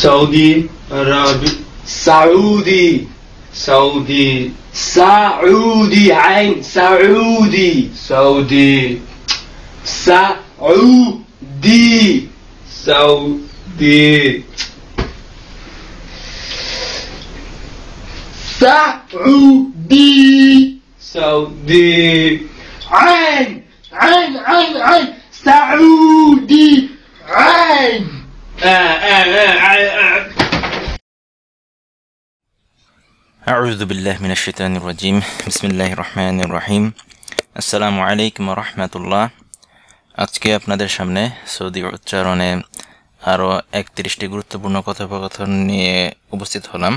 Saudi Arabia. Saudi. Saudi. Saudi عين Saudi. Saudi. Saudi. Saudi. Saudi. Saudi. عين عين عين عين Saudi. عين أعوذ بالله من الشيطان الرجيم بسم الله الرحمن الرحيم আসসালামু আলাইকুম রহমতুল্লাহ আজকে আপনাদের সামনে সৌদি উচ্চারণে আরও একত্রিশটি গুরুত্বপূর্ণ কথোপকথন নিয়ে উপস্থিত হলাম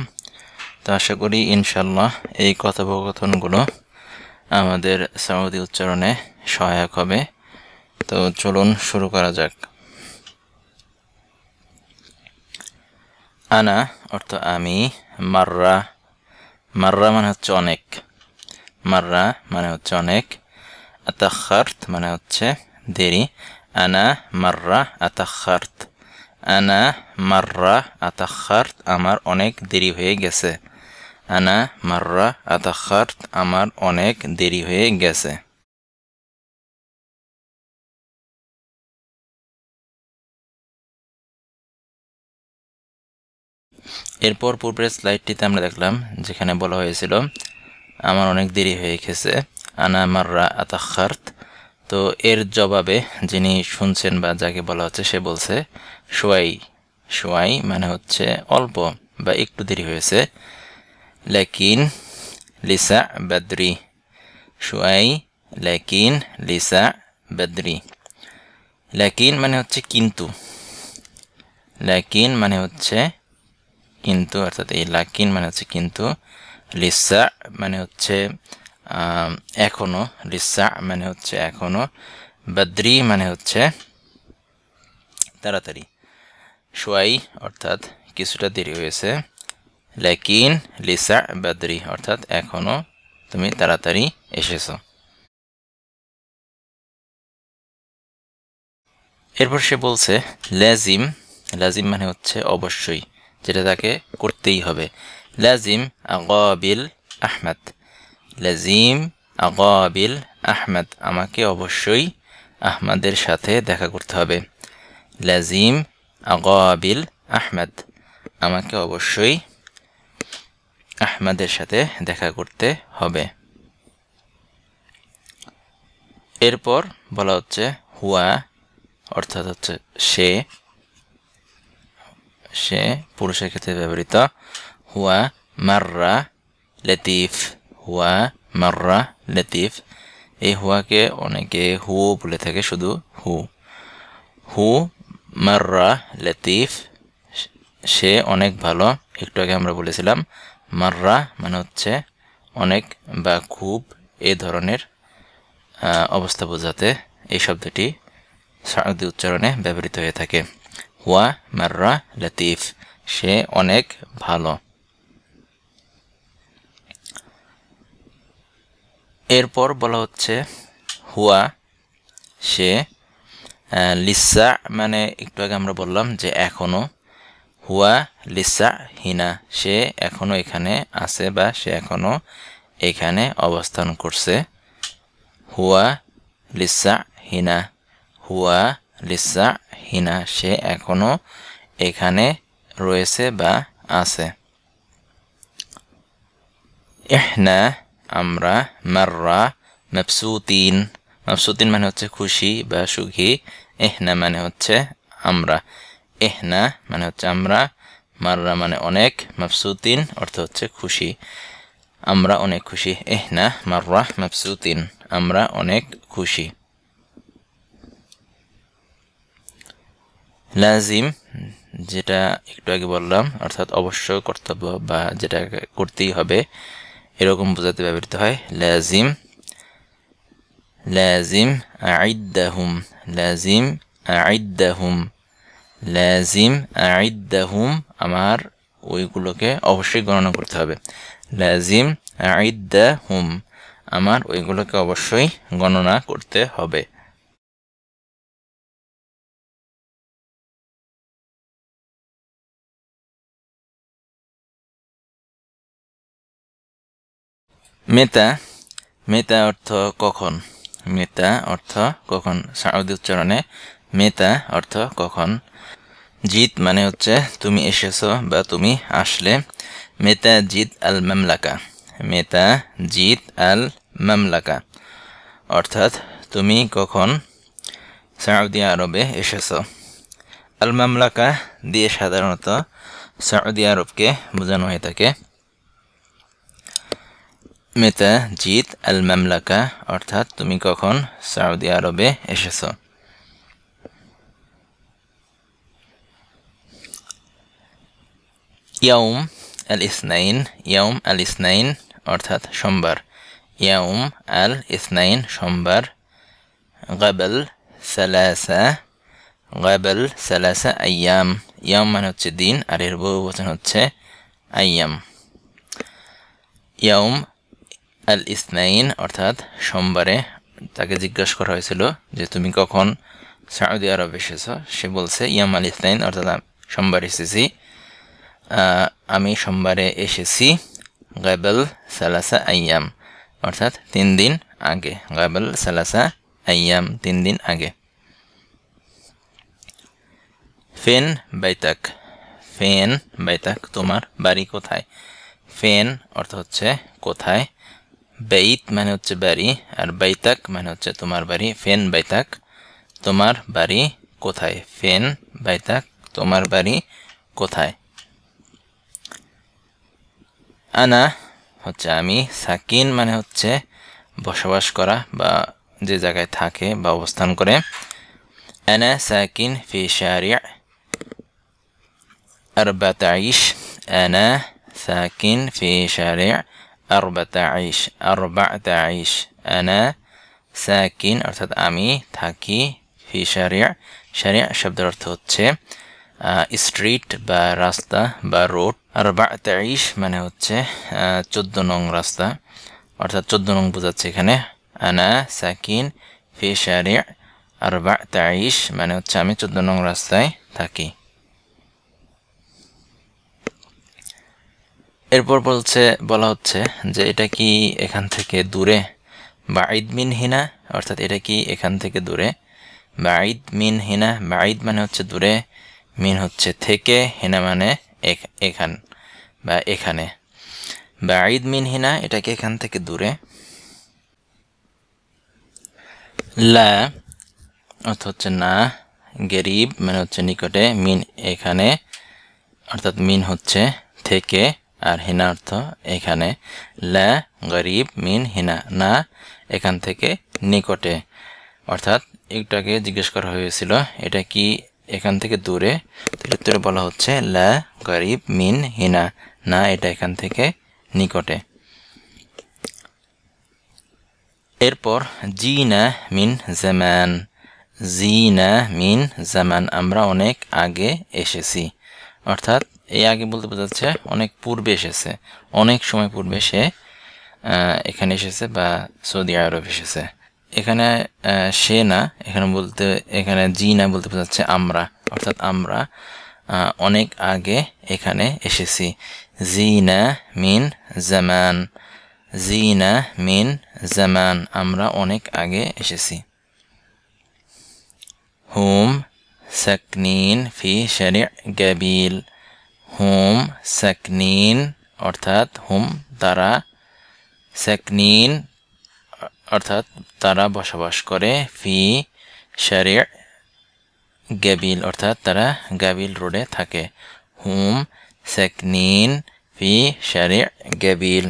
তো আশা করি ইনশাল্লাহ এই কথোপকথনগুলো আমাদের সৌদি উচ্চারণে সহায়ক হবে তো চলুন শুরু করা যাক আনা, অর্থ আমি, মাররা। মাররা মানে হচ্ছে অনেক। মাররা মানে হচ্ছে অনেক। আতাখার্ত মানে হচ্ছে দেরি। আনা, মাররা, আতাখার্ত। আনা, মাররা, আতাখার্ত আমার অনেক দেরি হয়ে গেছে। আনা, মাররা, আতাখার্ত আমার অনেক দেরি হয়ে গেছে। এরপর পূর্বের স্লাইডটিতে আমরা দেখলাম, যেখানে বলা হয়েছিল, আমার অনেক দেরি হয়ে গেছে। আনা মাররা আতাখার্ত। তো এর জবাবে যিনি শুনছেন বা যাকে বলা হচ্ছে, সে বলছে সোয়াই সোয়াই মানে হচ্ছে অল্প বা একটু দেরি হয়েছে। লেকিন লিসা বাদ্রি। সোয়াই লেকিন লিসা বাদ্রি। লেকিন মানে হচ্ছে কিন্তু। লেকিন মানে হচ্ছে কিন্তু, অর্থাৎ এই লাকিন মানে হচ্ছে কিন্তু, লিসা মানে হচ্ছে এখনও, লিসা মানে হচ্ছে এখনও, বাদ্রি মানে হচ্ছে তাড়াতাড়ি। সোয়াই অর্থাৎ কিছুটা দেরি হয়েছে। লেকিন, লিসা, বাদ্রি অর্থাৎ এখনও তুমি তাড়াতাড়ি এসেছ। এরপর সে বলছে, লেজিম, লাজিম মানে হচ্ছে অবশ্যই। যেটা তাকে করতেই হবে। লাজিম আগাবিল আহমেদ। লাজিম আগাবিল আহমেদ, আমাকে অবশ্যই আহমদের সাথে দেখা করতে হবে। লাজিম আগাবিল আহমেদ, আমাকে অবশ্যই আহমদের সাথে দেখা করতে হবে। এরপর বলা হচ্ছে হুয়া, অর্থাৎ হচ্ছে সে। সে পুরুষের ক্ষেত্রে ব্যবহৃত। হুয়া, মাররা, লতিফ। হুয়া, মাররা, লতিফ। এই হুয়াকে অনেকে হু বলে থাকে, শুধু হু। হু, মাররা, লতিফ। সে অনেক ভালো, একটু আগে আমরা বলেছিলাম, মাররা মানে হচ্ছে অনেক বা খুব এই ধরনের অবস্থা বোঝাতে। এই শব্দটি সাউদি উচ্চারণে ব্যবহৃত হয়ে থাকে। হুয়া মাররা লতিফ সে অনেক ভালো এরপর বলা হচ্ছে হুয়া সে লিসা মানে একটু আগে আমরা বললাম যে এখনও। হুয়া লিসা হিনা সে এখনও এখানে আছে বা সে এখনও এখানে অবস্থান করছে। হুয়া লিসা হিনা হুয়া লিসা হিনা, সে এখনও এখানে রয়েছে বা আছে। এহনা আমরা, মাররা মফসুতিন মফসুতিন মানে হচ্ছে খুশি বা সুখী। এহনা মানে হচ্ছে আমরা। এহনা মানে হচ্ছে আমরা। মাররা মানে অনেক। মফসুতিন অর্থ হচ্ছে খুশি। আমরা অনেক খুশি। এহনা মাররা মফসুতিন আমরা অনেক খুশি। লাজিম, যেটা একটু আগে বললাম, অর্থাৎ অবশ্য কর্তব্য বা যেটা করতেই হবে, এরকম বোঝাতে ব্যবহৃত হয়, লাজিম লাজিম আইদ্দাহুম লাজিম আইদ্দাহুম লাজিম আইদ্দাহুম, আমার ওইগুলোকে অবশ্যই গণনা করতে হবে, লাজিম আইদ্দাহুম, আমার ওইগুলোকে অবশ্যই গণনা করতে হবে। মেতা মেতা অর্থ কখন? মেতা অর্থ কখন? সাউদি উচ্চারণে মেতা অর্থ কখন? জিত মানে হচ্ছে তুমি এসেছ বা তুমি আসলে। মেতা জিত আল মামলাকা। মেতা জিত আল মামলাকা। অর্থাৎ তুমি কখন? সৌদি আরবে এসেছ। আল মামলাকা দিয়ে সাধারণত সৌদি আরবকে বোঝানো হয়ে থাকে। মেতা জিত আল মামলাকা অর্থাৎ তুমি কখন সৌদি আরবে এসেছ? ইয়াউম আল ইসনাইন ইয়াউম আল ইসনাইন অর্থাৎ সোমবার। ইয়াউম আল ইসনাইন সোমবার। গাবল সালাসা গাবল সালাসা আয়াম। ইয়াম মানে হচ্ছে দিন, আর এর বহু বচন হচ্ছে আয়াম। ইয়াউম আল ইসনাইন অর্থাৎ সোমবারে তাকে জিজ্ঞাসা করা হয়েছিল যে তুমি কখন সৌদি আরব এসেছ? সে বলছে, ইয়াম আল ইসনাইন অর্থাৎ সোমবার এসেছি। আমি সোমবারে এসেছি গাবল সালাসা আইয়াম, অর্থাৎ তিন দিন আগে। গাবল সালাসা আইয়াম, তিন দিন আগে। ফেন বাইতাক। ফেন বাইতাক, তোমার বাড়ি কোথায়? ফেন অর্থ হচ্ছে কোথায়? বেইত মানে হচ্ছে বাড়ি, আর বাইতাক মানে হচ্ছে তোমার বাড়ি ফেন বাইতাক তোমার বাড়ি কোথায়? ফেন বাইতাক তোমার বাড়ি কোথায়? আনা হচ্ছে আমি, সাকিন মানে হচ্ছে বসবাস করা বা যে জায়গায় থাকে বা অবস্থান করে। আনা সাকিন ফি শারিয়া আরবাতাইশ, আনা সাকিন ফি শারিয়া আরবাতাইশ আরবাতাইশ আনা সাকিন অর্থাৎ আমি থাকি ফি সারিয়া সারিয়া শব্দের অর্থ হচ্ছে স্ট্রিট বা রাস্তা বা রোড আর বাতাইশ মানে হচ্ছে চোদ্দ নং রাস্তা। অর্থাৎ চোদ্দ নং বোঝাচ্ছে এখানে। আনা সাকিন ফি সারিয়া আর বাতাইশ মানে হচ্ছে আমি চোদ্দ নং রাস্তায় থাকি। এরপর বলছে, বলা হচ্ছে যে এটা কি এখান থেকে দূরে? বাঈদ মিন হিনা, অর্থাৎ এটা কি এখান থেকে দূরে? বাঈদ মিন হিনা, বাঈদ মানে হচ্ছে দূরে, মিন হচ্ছে থেকে, হিনা মানে এখান বা এখানে। বাঈদ মিন হিনা এটাকে এখান থেকে দূরে? লা অর্থ হচ্ছে না, গরিব মানে হচ্ছে নিকটে, মিন এখানে, অর্থাৎ মিন হচ্ছে থেকে আর হিনা অর্থ এখানে লা গরিব মিন হিনা, না এখান থেকে নিকটে। অর্থাৎ একটাকে জিজ্ঞেস করা হয়েছিল, এটা কি এখান থেকে দূরে? উত্তরে বলা হচ্ছে লা গরিব মিন হিনা, না এটা এখান থেকে নিকটে। এরপর জিনা মিন জামান, জিনা মিন জামান, আমরা অনেক আগে এসেছি। অর্থাৎ এই আগে বলতে বোঝাচ্ছে, অনেক পূর্বে এসেছে। অনেক সময় পূর্বে সে এখানে এসেছে বা সৌদি আরব এসেছে। এখানে সে না, এখানে বলতে, এখানে জি না বলতে বোঝাচ্ছে আমরা। অর্থাৎ আমরা অনেক আগে এখানে এসেছি। জিনা মিন জামান। জিনা মিন জামান। আমরা অনেক আগে এসেছি। হুম, সাকনিন ফি শরি গাবিল। হুম সাকনিন অর্থাৎ হুম, তারা সাকনিন অর্থাৎ তারা বসবাস করে, ফি শরি গাবিল অর্থাৎ তারা গাবিল রোডে থাকে। হুম সাকনিন ফি শরি গাবিল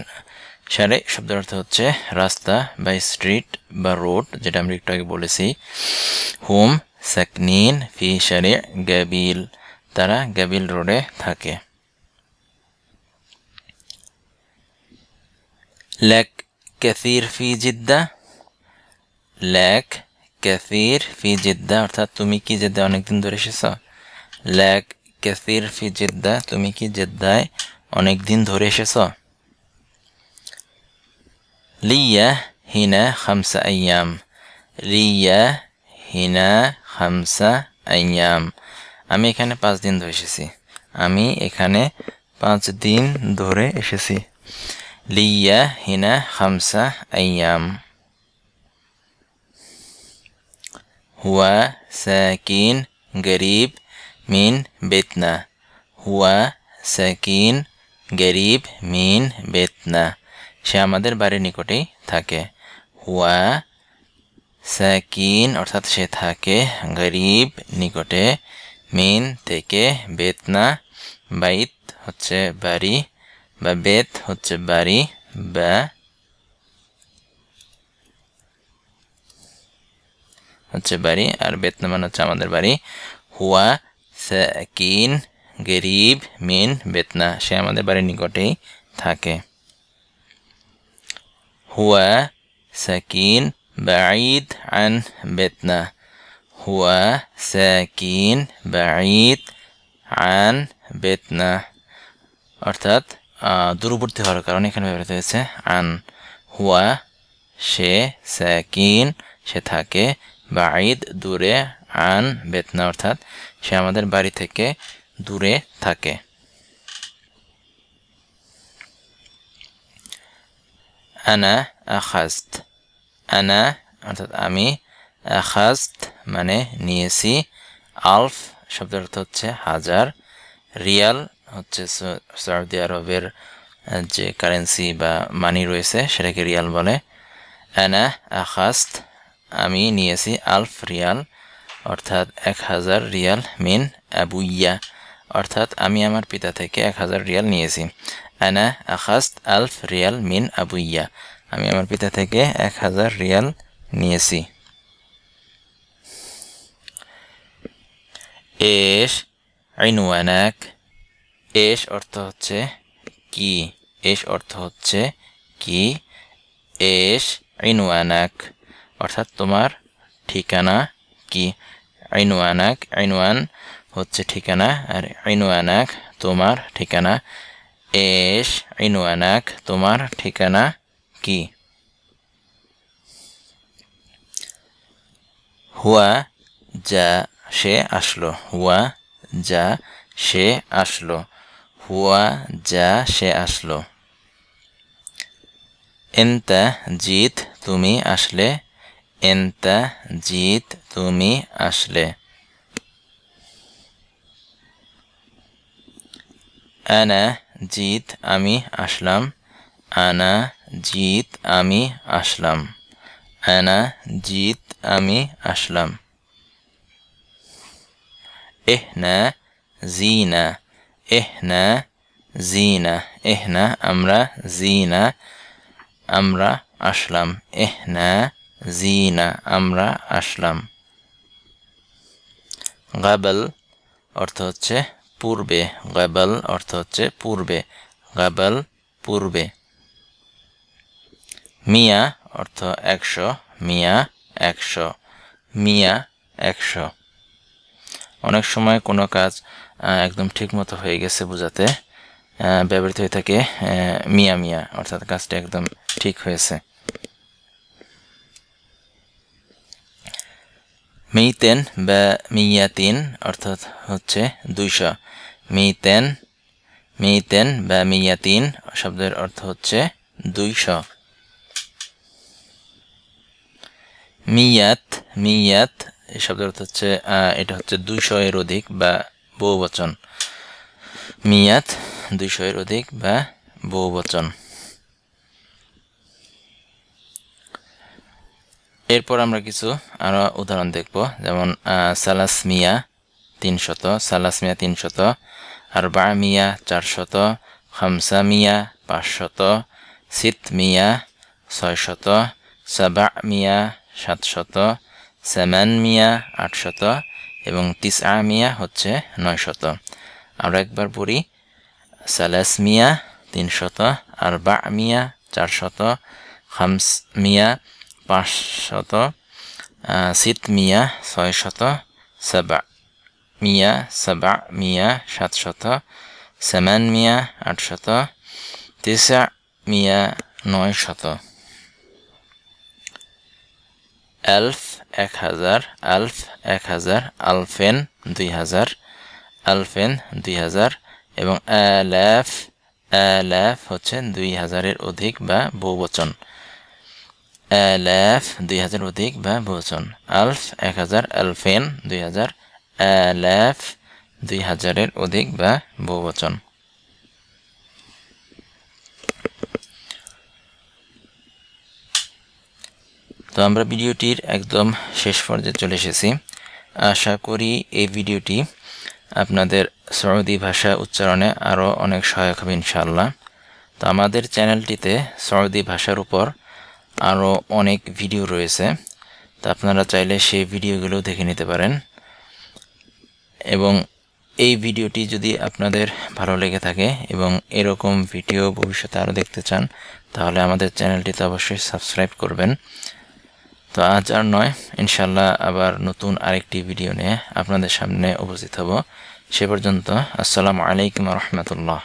সারে শব্দের অর্থ হচ্ছে রাস্তা বা স্ট্রিট বা রোড, যেটা আমরা একটু আগে বলেছি। হোম সাকনিন ফি শারে গাবিল তারা গাবিল রোডে থাকে। লেক ক্যাসির ফি জিদ্দা। লেক ক্যাসির ফি জিদ্দা, অর্থাৎ তুমি কি জেদ্দা অনেকদিন ধরে এসেছ? লেক ক্যাসির ফি জিদ্দা, তুমি কি জেদ্দায় অনেকদিন ধরে এসেছ? লিয়া হিনা খামসা আয়াম। লিয়া হিনা খামসা আয়াম। আমি এখানে পাঁচ দিন ধরে এসেছি। আমি এখানে পাঁচ দিন ধরে এসেছি। লিয়া হিনা খামসা আইয়াম। হুয়া সাকিন গরিব মিন বেতনা। হুয়া সাকিন গরিব মিন বেতনা। সে আমাদের বাড়ির নিকটেই থাকে। হুয়া সাকিন অর্থাৎ সে থাকে গরিব নিকটে মিন থেকে বেতনা বাইত হচ্ছে বাড়ি, বা বেত হচ্ছে বাড়ি, বা হচ্ছে বাড়ি, আর বেতনা মানে হচ্ছে আমাদের বাড়ি। হুয়া, সাকিন, গরিব, মিন বেতনা সে আমাদের বাড়ির নিকটেই থাকে। হুয়া, সাকিন, বাঈদ, আন বেতনা huwa sakin ba'id আন বেতনা অর্থাৎ দূরবর্তী হওয়ার কারণে এখানে ব্যবহৃত হয়েছে আন হুয়া, সে সাকিন, সে থাকে বাঈদ, দূরে আন বেতনা, অর্থাৎ সে আমাদের বাড়ি থেকে দূরে থাকে। আনা আখাস্ত আনা, অর্থাৎ আমি আখাস্ত মানে নিয়েছি। আলফ শব্দের অর্থ হচ্ছে হাজার। রিয়াল হচ্ছে সৌদি আরবের যে কারেন্সি বা মানি রয়েছে সেটাকে রিয়াল বলে। আনা আখাস্ত আমি নিয়েছি আলফ রিয়াল, অর্থাৎ এক হাজার রিয়াল মিন আবুইয়া, অর্থাৎ আমি আমার পিতা থেকে এক হাজার রিয়াল নিয়েছি। আনা আখাস্ত আলফ রিয়াল মিন আবুইয়া, আমি আমার পিতা থেকে এক হাজার রিয়াল নিয়েছি। এস আইনুয়ানাক এস অর্থ হচ্ছে কি? এস অর্থ হচ্ছে কি? এস আইনুয়ানাক অর্থাৎ তোমার ঠিকানা কি? আইনুয়ানাক আইনুয়ান হচ্ছে ঠিকানা, আর আইনুয়ানাক তোমার ঠিকানা। এস আইনুয়ানাক তোমার ঠিকানা কি? হুয়া, যা সে আসলো, হুয়া যা সে আসলো, হুয়া যা সে আসলো। এন্তা জিত তুমি আসলে, এন্তা জিত তুমি আসলে। আনা জিত আমি আসলাম, আনা জিত আমি আসলাম, আনা জিত আমি আসলাম। এহনা, জিনা। এহনা জিনা। এহনা, আমরা জিনা, আমরা আসলাম। এহনা, জিনা, আমরা আসলাম। গাবল অর্থ হচ্ছে পূর্বে। গাবল অর্থ হচ্ছে পূর্বে। গাবল পূর্বে। মিয়া অর্থ একশো, মিয়া একশো। মিয়া একশো। অনেক সময় কোনো কাজ একদম ঠিক মতো হয়ে গেছে বোঝাতে ব্যবহৃত হয়ে থাকে মিয়া মিয়া, অর্থাৎ কাজটা একদম ঠিক হয়েছে। মিতেন বা মিয়াতিন অর্থাৎ হচ্ছে দুইশো। মিতেন মিতেন বা মিয়াতিন শব্দের অর্থ হচ্ছে দুইশো। মিয়াত মিয়াত এই শব্দের অর্থ হচ্ছে এটা হচ্ছে দুইশো এর অধিক বা বহুবচন। মিয়াত, দুইশো এর অধিক বা বহুবচন। এরপর আমরা কিছু আরও উদাহরণ দেখব, যেমন সালাস মিয়া তিনশত, সালাস মিয়া তিনশত আর বা মিয়া চারশত, খামসা মিয়া পাঁচশত, সিত মিয়া ছয়শত, সাবা মিয়া সাতশত সেমান মিয়া আটশত এবং তিসা মিয়া হচ্ছে নয়শত। আমরা একবার পড়ি সালাস মিয়া তিনশত আর বা মিয়া চারশত খামস মিয়া পাঁচশত সিত মিয়া ছয়শত সাবা মিয়া সাবা মিয়া সাতশত সেমান মিয়া আটশত তিসা মিয়া নয়শত। এলফ এক হাজার, আলফ এক হাজার, আলফেন দুই হাজার, আলফেন দুই হাজার এবং আলাফ আলাফ হচ্ছে দুই হাজারের অধিক বা বহুবচন। আলাফ দুই হাজার অধিক বা বহুবচন। আলফ এক হাজার, আলফেন দুই হাজার আলাফ দুই হাজারের অধিক বা বহুবচন। তো আমরা ভিডিওটির একদম শেষ পর্যায়ে চলে এসেছি। আশা করি এই ভিডিওটি আপনাদের সৌদি ভাষা উচ্চারণে আরও অনেক সহায়ক হবে ইনশাআল্লাহ। তো আমাদের চ্যানেলটিতে সৌদি ভাষার উপর আরও অনেক ভিডিও রয়েছে। তো আপনারা চাইলে সেই ভিডিওগুলো দেখে নিতে পারেন। এবং এই ভিডিওটি যদি আপনাদের ভালো লেগে থাকে এবং এরকম ভিডিও ভবিষ্যতে আরও দেখতে চান, তাহলে আমাদের চ্যানেলটিতে অবশ্যই সাবস্ক্রাইব করবেন। তো আজ আর নয়। ইনশাল্লাহ আবার নতুন আরেকটি ভিডিও নিয়ে আপনাদের সামনে উপস্থিত হব। সে পর্যন্ত আসসালামু আলাইকুম রহমতুল্লাহ।